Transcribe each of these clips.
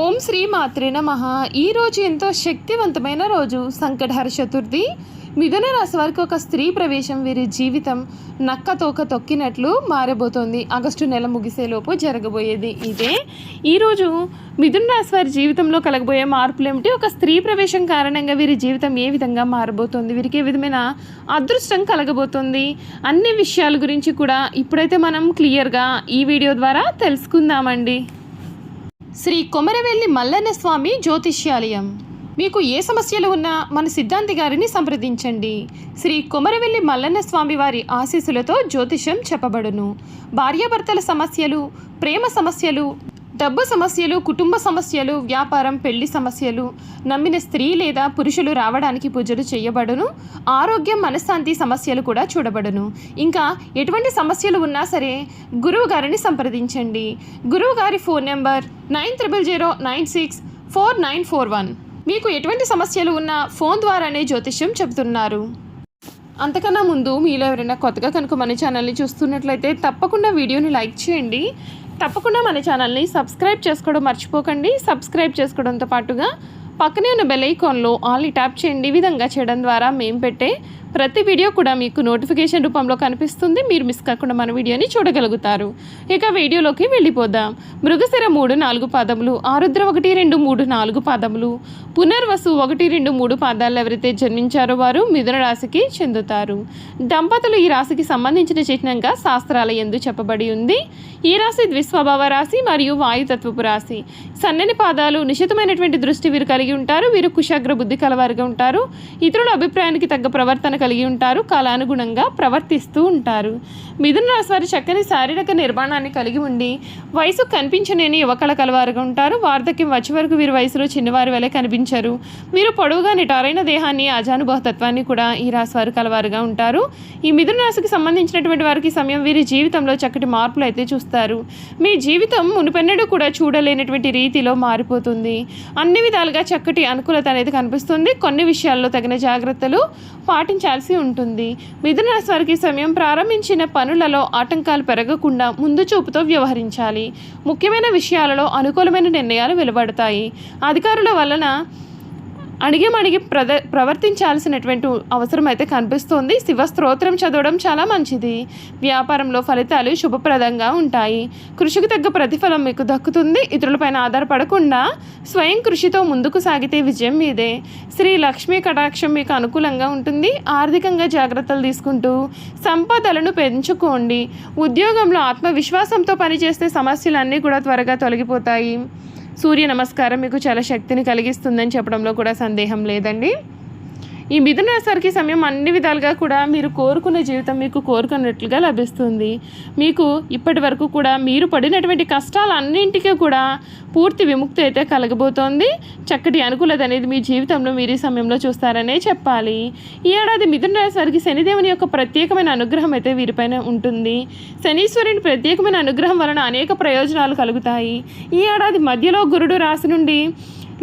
ఓం శ్రీ మాత్రే నమ ఈరోజు ఎంతో శక్తివంతమైన రోజు. సంకటహర చతుర్థి. మిథున రాశి వారికి ఒక స్త్రీ ప్రవేశం వీరి జీవితం నక్క తోక తొక్కినట్లు మారబోతోంది. ఆగస్టు నెల ముగిసేలోపు జరగబోయేది ఇదే. ఈరోజు మిథున రాశి వారి జీవితంలో కలగబోయే మార్పులు ఏమిటి? ఒక స్త్రీ ప్రవేశం కారణంగా వీరి జీవితం ఏ విధంగా మారబోతోంది? వీరికి ఏ విధమైన అదృష్టం కలగబోతోంది? అన్ని విషయాల గురించి కూడా ఇప్పుడైతే మనం క్లియర్గా ఈ వీడియో ద్వారా తెలుసుకుందామండి. శ్రీ కొమరవెల్లి మల్లన్న స్వామి జ్యోతిష్యాలయం. మీకు ఏ సమస్యలు ఉన్నా మన సిద్ధాంతి గారిని సంప్రదించండి. శ్రీ కొమరవెల్లి మల్లన్న స్వామి వారి ఆశీస్సులతో జ్యోతిష్యం చెప్పబడును. భార్యాభర్తల సమస్యలు ప్రేమ సమస్యలు డబ్బు సమస్యలు కుటుంబ సమస్యలు వ్యాపారం పెళ్ళి సమస్యలు నమ్మిన స్త్రీ లేదా పురుషులు రావడానికి పూజలు చేయబడును ఆరోగ్యం మనశ్శాంతి సమస్యలు కూడా చూడబడును. ఇంకా ఎటువంటి సమస్యలు ఉన్నా సరే గురువు గారిని సంప్రదించండి. గురువు గారి phone number nine triple zero nine six four nine four one. మీకు ఎటువంటి సమస్యలు ఉన్నా ఫోన్ ద్వారానే జ్యోతిష్యం చెబుతున్నారు. అంతకన్నా ముందు మీలో ఎవరైనా కొత్తగా కనుక మన ఛానల్ని చూస్తున్నట్లయితే తప్పకుండా వీడియోని లైక్ చేయండి. తప్పకుండా మన ఛానల్ని సబ్స్క్రైబ్ చేసుకోవడం మర్చిపోకండి. సబ్స్క్రైబ్ చేసుకోవడంతో పాటుగా పక్కనే ఉన్న బెల్ ఐకాన్లో ఆల్ ట్యాప్ చేయండి. ఈ విధంగా చేయడం ద్వారా మేము పెట్టే ప్రతి వీడియో కూడా మీకు నోటిఫికేషన్ రూపంలో కనిపిస్తుంది. మీరు మిస్ కాకుండా మన వీడియోని చూడగలుగుతారు. ఇక వీడియోలోకి వెళ్ళిపోదాం. మృగశిర మూడు నాలుగు పాదములు ఆరుద్ర ఒకటి రెండు మూడు నాలుగు పాదములు పునర్వసు ఒకటి రెండు మూడు పాదాలు ఎవరైతే జన్మించారో వారు మిథున రాశికి చెందుతారు. దంపతులు ఈ రాశికి సంబంధించిన చిహ్నంగా శాస్త్రాల ఎందు చెప్పబడి ఉంది. ఈ రాశి ద్విస్వభావ రాశి మరియు వాయుతత్వపు రాశి. సన్నని పాదాలు నిశితమైనటువంటి దృష్టి వీరు కలిగి ఉంటారు. వీరు కుశాగ్ర బుద్ధి కలవారుగా ఉంటారు. ఇతరుల అభిప్రాయానికి తగ్గ ప్రవర్తన కలిగి ఉంటారు కాలానుగుణంగా ప్రవర్తిస్తూ ఉంటారు. మిథున రాశి వారి చక్కని శారీరక నిర్మాణాన్ని కలిగి ఉండి వయసు కనిపించలేని యువకళ కలవారుగా ఉంటారు. వార్ధక్యం వచ్చే వరకు వీరి వయసులో చిన్నవారి వలె కనిపించరు. మీరు పొడవుగా నిటారైన దేహాన్ని అజానుభవతత్వాన్ని కూడా ఈ రాశి వారు కలవారుగా ఉంటారు. ఈ మిథున రాశికి సంబంధించినటువంటి వారికి సమయం వీరి జీవితంలో చక్కటి మార్పులు అయితే చూస్తారు. మీ జీవితం మునుపెన్నడూ కూడా చూడలేనటువంటి రీతిలో మారిపోతుంది. అన్ని విధాలుగా చక్కటి అనుకూలత అనేది కనిపిస్తుంది. కొన్ని విషయాల్లో తగిన జాగ్రత్తలు చేయాల్సి ఉంటుంది. మిథున రాశి వారికి సమయం ప్రారంభించిన పనులలో ఆటంకాలు పెరగకుండా ముందు చూపుతో వ్యవహరించాలి. ముఖ్యమైన విషయాలలో అనుకూలమైన నిర్ణయాలు వెలువడతాయి. అధికారుల వలన అడిగమడిగి ప్రద ప్రవర్తించాల్సినటువంటి అవసరం అయితే కనిపిస్తోంది. శివస్తోత్రం చదవడం చాలా మంచిది. వ్యాపారంలో ఫలితాలు శుభప్రదంగా ఉంటాయి. కృషికి తగ్గ ప్రతిఫలం మీకు దక్కుతుంది. ఇతరులపైన ఆధారపడకుండా స్వయం కృషితో ముందుకు సాగితే విజయం మీదే. శ్రీ లక్ష్మీ కటాక్షం మీకు అనుకూలంగా ఉంటుంది. ఆర్థికంగా జాగ్రత్తలు తీసుకుంటూ సంపదలను పెంచుకోండి. ఉద్యోగంలో ఆత్మవిశ్వాసంతో పనిచేస్తే సమస్యలన్నీ కూడా త్వరగా తొలగిపోతాయి. సూర్య నమస్కారం మీకు చాలా శక్తిని కలిగిస్తుందని చెప్పడంలో కూడా సందేహం లేదండి. ఈ మిథున రాశివారికి సమయం అన్ని విధాలుగా కూడా మీరు కోరుకున్న జీవితం మీకు కోరుకున్నట్లుగా లభిస్తుంది. మీకు ఇప్పటి వరకు కూడా మీరు పడినటువంటి కష్టాలన్నింటికీ కూడా పూర్తి విముక్తి అయితే కలగబోతోంది. చక్కటి అనుకూలత అనేది మీ జీవితంలో మీరు ఈ సమయంలో చూస్తారనే చెప్పాలి. ఈ ఏడాది మిథున రాశి వారికి శనిదేవుని యొక్క ప్రత్యేకమైన అనుగ్రహం అయితే వీరిపైన ఉంటుంది. శనీశ్వరుని ప్రత్యేకమైన అనుగ్రహం వలన అనేక ప్రయోజనాలు కలుగుతాయి. ఈ ఏడాది మధ్యలో గురుడు రాశి నుండి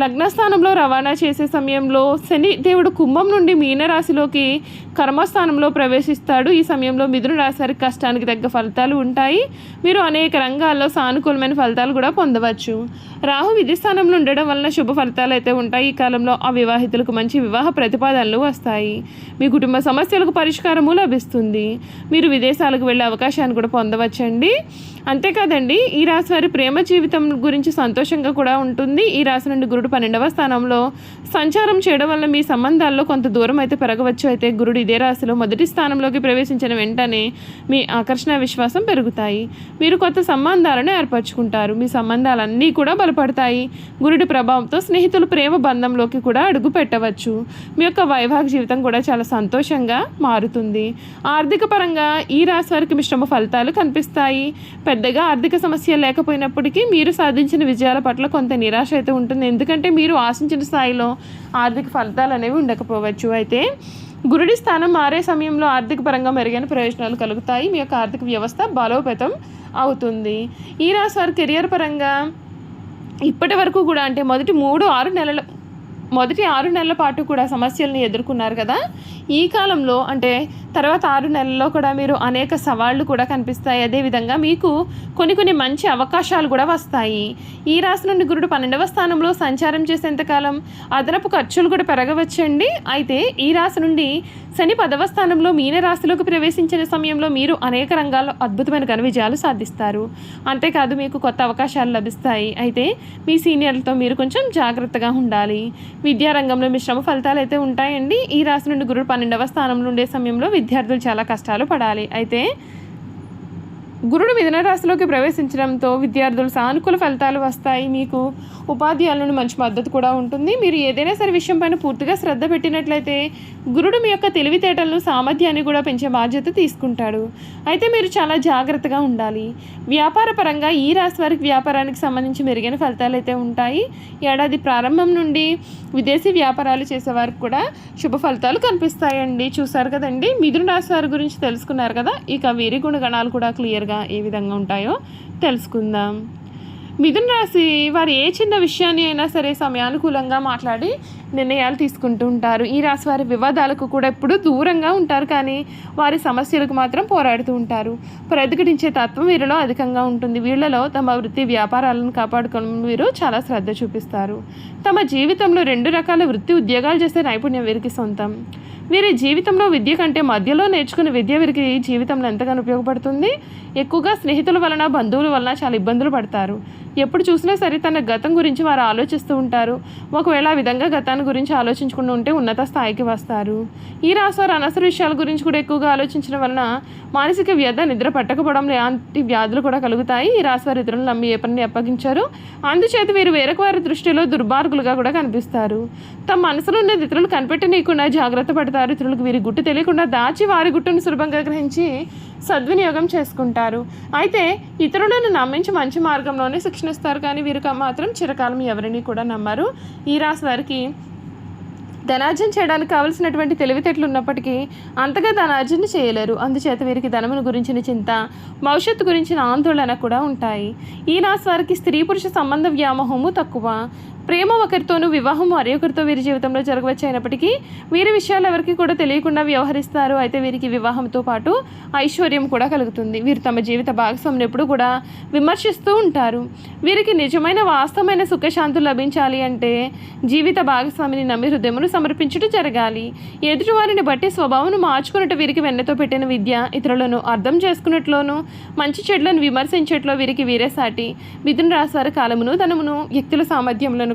లగ్నస్థానంలో రవాణా చేసే సమయంలో శని దేవుడు కుంభం నుండి మీనరాశిలోకి కర్మస్థానంలో ప్రవేశిస్తాడు. ఈ సమయంలో మిథున రాశి వారికి కష్టానికి తగ్గ ఫలితాలు ఉంటాయి. మీరు అనేక రంగాల్లో సానుకూలమైన ఫలితాలు కూడా పొందవచ్చు. రాహు విధి స్థానంలో ఉండడం వలన శుభ ఫలితాలు అయితే ఉంటాయి. ఈ కాలంలో అవివాహితులకు మంచి వివాహ ప్రతిపాదనలు వస్తాయి. మీ కుటుంబ సమస్యలకు పరిష్కారము లభిస్తుంది. మీరు విదేశాలకు వెళ్ళే అవకాశాన్ని కూడా పొందవచ్చండి. అంతేకాదండి ఈ రాశి వారి ప్రేమ జీవితం గురించి సంతోషంగా కూడా ఉంటుంది. ఈ రాశి నుండి గురుడు పన్నెండవ స్థానంలో సంచారం చేయడం వల్ల మీ సంబంధాల్లో కొంత దూరం అయితే పెరగవచ్చు. అయితే గురుడు ఇదే రాశిలో మొదటి స్థానంలోకి ప్రవేశించిన వెంటనే మీ ఆకర్షణ విశ్వాసం పెరుగుతాయి. మీరు కొత్త సంబంధాలను ఏర్పరచుకుంటారు. మీ సంబంధాలన్నీ కూడా బలపడతాయి. గురుడి ప్రభావంతో స్నేహితులు ప్రేమ బంధంలోకి కూడా అడుగు పెట్టవచ్చు. మీ యొక్క వైవాహిక జీవితం కూడా చాలా సంతోషంగా మారుతుంది. ఆర్థిక పరంగా ఈ రాశి వారికి మిశ్రమ ఫలితాలు కనిపిస్తాయి. పెద్దగా ఆర్థిక సమస్య లేకపోయినప్పటికీ మీరు సాధించిన విజయాల పట్ల కొంత నిరాశ అయితే ఉంటుంది. ఎందుకంటే ఎందుకంటే మీరు ఆశించిన స్థాయిలో ఆర్థిక ఫలితాలు అనేవి ఉండకపోవచ్చు. అయితే గురుడి స్థానం మారే సమయంలో ఆర్థిక పరంగా మెరుగైన ప్రయోజనాలు కలుగుతాయి. మీ యొక్క ఆర్థిక వ్యవస్థ బలోపేతం అవుతుంది. ఈ రాశి వారు కెరియర్ పరంగా ఇప్పటి వరకు కూడా అంటే మొదటి మూడు ఆరు నెలల మొదటి ఆరు నెలల పాటు కూడా సమస్యలను ఎదుర్కొన్నారు కదా. ఈ కాలంలో అంటే తర్వాత ఆరు నెలల్లో కూడా మీరు అనేక సవాళ్ళు కూడా కనిపిస్తాయి. అదేవిధంగా మీకు కొన్ని కొన్ని మంచి అవకాశాలు కూడా వస్తాయి. ఈ రాశి నుండి గురుడు పన్నెండవ స్థానంలో సంచారం చేసేంతకాలం అదనపు ఖర్చులు కూడా పెరగవచ్చండి. అయితే ఈ రాశి నుండి శని పదవ స్థానంలో మీనరాశిలోకి ప్రవేశించిన సమయంలో మీరు అనేక రంగాల్లో అద్భుతమైన ఘన విజయాలు సాధిస్తారు. అంతేకాదు మీకు కొత్త అవకాశాలు లభిస్తాయి. అయితే మీ సీనియర్లతో మీరు కొంచెం జాగ్రత్తగా ఉండాలి. విద్యారంగంలో మిశ్రమ ఫలితాలు అయితే ఉంటాయండి. ఈ రాశి నుండి గురుడు పన్నెండవ స్థానంలో ఉండే సమయంలో విద్యార్థులు చాలా కష్టాలు పడాలి. అయితే గురుడు మిథున రాశిలోకి ప్రవేశించడంతో విద్యార్థులు సానుకూల ఫలితాలు వస్తాయి. మీకు ఉపాధ్యాయుల నుండి మంచి మద్దతు కూడా ఉంటుంది. మీరు ఏదైనా సరే విషయం పైన పూర్తిగా శ్రద్ధ పెట్టినట్లయితే గురుడు మీ యొక్క తెలివితేటలను సామర్థ్యాన్ని కూడా పెంచే బాధ్యత తీసుకుంటాడు. అయితే మీరు చాలా జాగ్రత్తగా ఉండాలి. వ్యాపార పరంగా ఈ రాశి వారికి వ్యాపారానికి సంబంధించి మెరుగైన ఫలితాలు అయితే ఉంటాయి. ఏడాది ప్రారంభం నుండి విదేశీ వ్యాపారాలు చేసేవారికి కూడా శుభ ఫలితాలు కనిపిస్తాయండి. చూసారు కదండి? మిథున రాశి వారి గురించి తెలుసుకున్నారు కదా? ఇక వీరి గుణగణాలు కూడా క్లియర్గా ఏ విధంగా ఉంటాయో తెలుసుకుందాం. మిథున రాశి వారు ఏ చిన్న విషయాన్ని అయినా సరే సమయానుకూలంగా మాట్లాడి నిర్ణయాలు తీసుకుంటూ ఉంటారు. ఈ రాశి వారి వివాదాలకు కూడా ఎప్పుడూ దూరంగా ఉంటారు కానీ వారి సమస్యలకు మాత్రం పోరాడుతూ ఉంటారు. ప్రతిఘటించే తత్వం వీరిలో అధికంగా ఉంటుంది. వీళ్ళలో తమ వృత్తి వ్యాపారాలను కాపాడుకోవడం వీరు చాలా శ్రద్ధ చూపిస్తారు. తమ జీవితంలో రెండు రకాల వృత్తి ఉద్యోగాలు చేసే నైపుణ్యం వీరికి సొంతం. వీరి జీవితంలో విద్య కంటే మధ్యలో నేర్చుకునే విద్య వీరికి జీవితంలో ఎంతగానో ఉపయోగపడుతుంది? ఎక్కువగా స్నేహితుల వలన బంధువుల వలన చాలా ఇబ్బందులు పడతారు. ఎప్పుడు చూసినా సరే తన గతం గురించి వారు ఆలోచిస్తూ ఉంటారు. ఒకవేళ ఆ విధంగా గతాన్ని గురించి ఆలోచించకుండా ఉంటే ఉన్నత స్థాయికి వస్తారు. ఈ రాశివారు అనవసర విషయాల గురించి కూడా ఎక్కువగా ఆలోచించడం వలన మానసిక వ్యధ నిద్ర పట్టకపోవడం లాంటి వ్యాధులు కూడా కలుగుతాయి. ఈ రాశివారు ఇతరులను నమ్మి ఏ పనిని అప్పగించారు. అందుచేత వీరు వేరొక వారి దృష్టిలో దుర్మార్గులుగా కూడా కనిపిస్తారు. తమ మనసులో ఉన్నది ఇతరులు కనిపెట్టనీయకుండా జాగ్రత్త పడతారు. ఇతరులకు వీరి గుట్టు తెలియకుండా దాచి వారి గుట్టును సులభంగా గ్రహించి సద్వినియోగం చేసుకుంటారు. అయితే ఇతరులను నమ్మించి మంచి మార్గంలోనే శిక్షణిస్తారు కానీ వీరు మాత్రం చిరకాలం ఎవరిని కూడా నమ్మరు. ఈ రాశి వారికి ధనార్జన చేయడానికి కావలసినటువంటి తెలివితేటలు ఉన్నప్పటికీ అంతగా ధనార్జన చేయలేరు. అందుచేత వీరికి ధనమును గురించిన చింత భవిష్యత్తు గురించిన ఆందోళన కూడా ఉంటాయి. ఈ రాశి వారికి స్త్రీ పురుష సంబంధ వ్యామోహము తక్కువ. ప్రేమ ఒకరితోనూ వివాహం మరొకరితో వీరి జీవితంలో జరగవచ్చు అయినప్పటికీ వీరి విషయాలు ఎవరికి కూడా తెలియకుండా వ్యవహరిస్తారు. అయితే వీరికి వివాహంతో పాటు ఐశ్వర్యం కూడా కలుగుతుంది. వీరు తమ జీవిత భాగస్వామిని ఎప్పుడు కూడా విమర్శిస్తూ ఉంటారు. వీరికి నిజమైన వాస్తవమైన సుఖశాంతులు లభించాలి అంటే జీవిత భాగస్వామిని నమ్మి హృదయమును సమర్పించుట జరగాలి. ఎదుటివారిని బట్టి స్వభావం మార్చుకున్నట్టు వీరికి వెన్నతో పెట్టిన విద్య ఇతరులను అర్థం చేసుకున్నట్లోనూ మంచి చెడులను విమర్శించట్లో వీరికి వీరే సాటి మిథున రాశివారి కాలమును ధనమును వ్యక్తుల సామర్థ్యములను